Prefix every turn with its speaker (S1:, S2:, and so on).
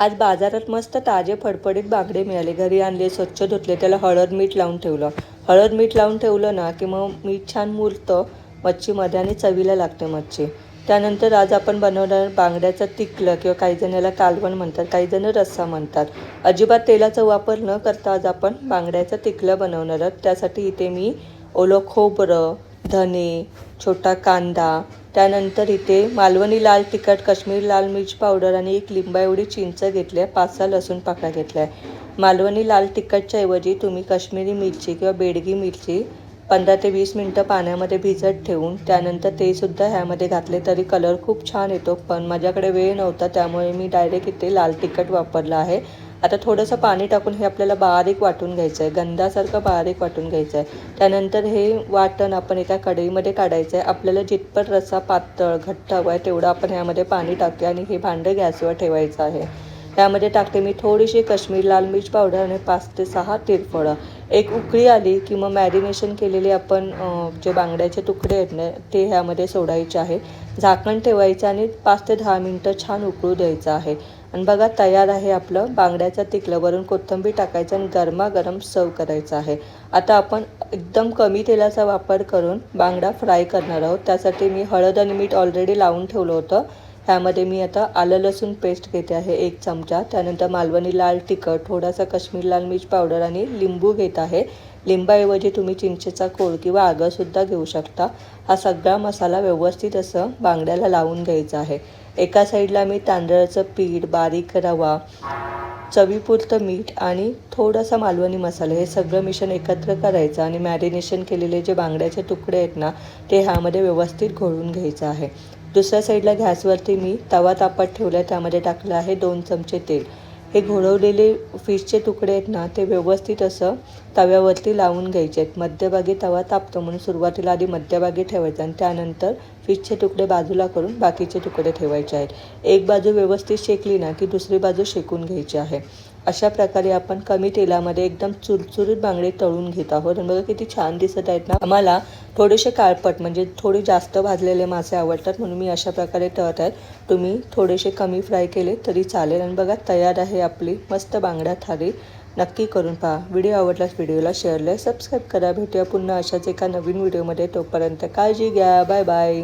S1: आज बाजारात मस्त ताजे फडफडीत बांगडे मिळाले. घरी आणले स्वच्छ धुतले त्याला हळद मीठ लावून ठेवलं. हळद मीठ लावून ठेवलं ना की मग मीठ छान मुरतं मच्छीमध्ये आणि चवीला लागते मच्छी. त्यानंतर आज आपण बनवणार बांगड्याचं तिकलं किंवा काही जण याला कालवण म्हणतात काही जण रस्सा म्हणतात. अजिबात तेलाचा वापर न करता आज आपण बांगड्याचं तिकलं बनवणार आहोत. त्यासाठी इथे मी ओलं खोबरं धने छोटा कांदा त्यानंतर इथे मालवणी लाल तिखट काश्मीर लाल मिर्च पावडर आणि एक लिंबा एवढी चिंच घेतली आहे. पाच सहा लसूण पाकळ्या घेतल्या आहे. मालवणी लाल तिखटच्या ऐवजी तुम्ही काश्मीरी मिरची किंवा बेडगी मिरची पंधरा ते वीस मिनटं पाण्यामध्ये भिजत ठेवून त्यानंतर ते सुद्धा ह्यामध्ये घातले तरी कलर खूप छान येतो. पण माझ्याकडे वेळ नव्हता त्यामुळे मी डायरेक्ट इथे लाल तिखट वापरलं आहे. आता थोडंसं पाणी टाकून हे आपल्याला बारीक वाटून घ्यायचं आहे गंधासारखं बारीक वाटून घ्यायचं आहे त्यानंतर हे वाटण आपण एका कढईमध्ये काढायचं आहे आपल्याला जितपत रस्सा पातळ घट्ट हवा आहे तेवढं आपण ह्यामध्ये पाणी टाकूया आणि हे भांडं गॅसवर ठेवायचं आहे. त्यामध्ये टाकते मी थोडीशी काश्मीर लाल मिर्च पावडर आणि पाच ते सहा तिरफळं एक उकळी आली की मग मॅरिनेशन केलेले आपण जे बांगड्याचे तुकडे आहेत ना ते ह्यामध्ये सोडायचे आहे. झाकण ठेवायचं आणि पाच ते दहा मिनटं छान उकळू द्यायचं आहे. आणि बघा तयार आहे आपलं बांगड्याचं तिकलं वरून कोथिंबीर टाकायचं आणि गरमागरम सर्व करायचं आहे. आता आपण एकदम कमी तेलाचा वापर करून बांगडा फ्राय करणार आहोत. त्यासाठी मी हळद आणि मीठ ऑलरेडी लावून ठेवलं होतं. ह्यामध्ये मी आता आलं लसूण पेस्ट घेते आहे एक चमचा. त्यानंतर मालवणी लाल तिखट थोडासा काश्मीर लाल मिर्च पावडर आणि लिंबू घेत आहे. लिंबाऐवजी तुम्ही चिंचेचा कोळ किंवा आगरसुद्धा घेऊ शकता. हा सगळा मसाला व्यवस्थित असं बांगड्याला लावून घ्यायचा आहे. एका साईडला मी तांदळाचं पीठ बारीक रवा चवीपुरतं मीठ आणि थोडासा मालवणी मसाला हे सगळं मिश्रण एकत्र करायचं आणि मॅरिनेशन केलेले जे बांगड्याचे तुकडे आहेत ना ते ह्यामध्ये व्यवस्थित घोळून घ्यायचं आहे. दुसऱ्या साईडला गॅसवरती मी तवा तापत ठेवला आहे त्यामध्ये टाकलं आहे दोन चमचे तेल. हे घोळवलेले फिशचे तुकडे आहेत ना ते व्यवस्थित असं तव्यावरती लावून घ्यायचे आहेत. मध्यभागी तवा तापतो म्हणून सुरुवातीला आधी मध्यभागी ठेवायचा आणि त्यानंतर फिशचे तुकडे बाजूला करून बाकीचे तुकडे ठेवायचे आहेत. एक बाजू व्यवस्थित शेकली ना की दुसरी बाजू शेकून घ्यायची आहे. अशा प्रकारे आपण कमी तेलामध्ये एकदम चुरचुरीत बांगडे तळून घेत आहोत. आणि बघा किती छान दिसत आहेत ना. आम्हाला थोडेसे काळपट म्हणजे थोडे जास्त भाजलेले मासे आवडतात म्हणून मी अशा प्रकारे तळत आहेत. तुम्ही थोडेसे कमी फ्राय केले तरी चालेल. आणि बघा तयार आहे आपली मस्त बांगडा थाली नक्की करून पहा. व्हिडिओ आवडलाच व्हिडिओला शेअर लाईक सबस्क्राईब करा. भेटूया पुन्हा अशाच एका नवीन व्हिडिओमध्ये. तोपर्यंत काळजी घ्या. Bye bye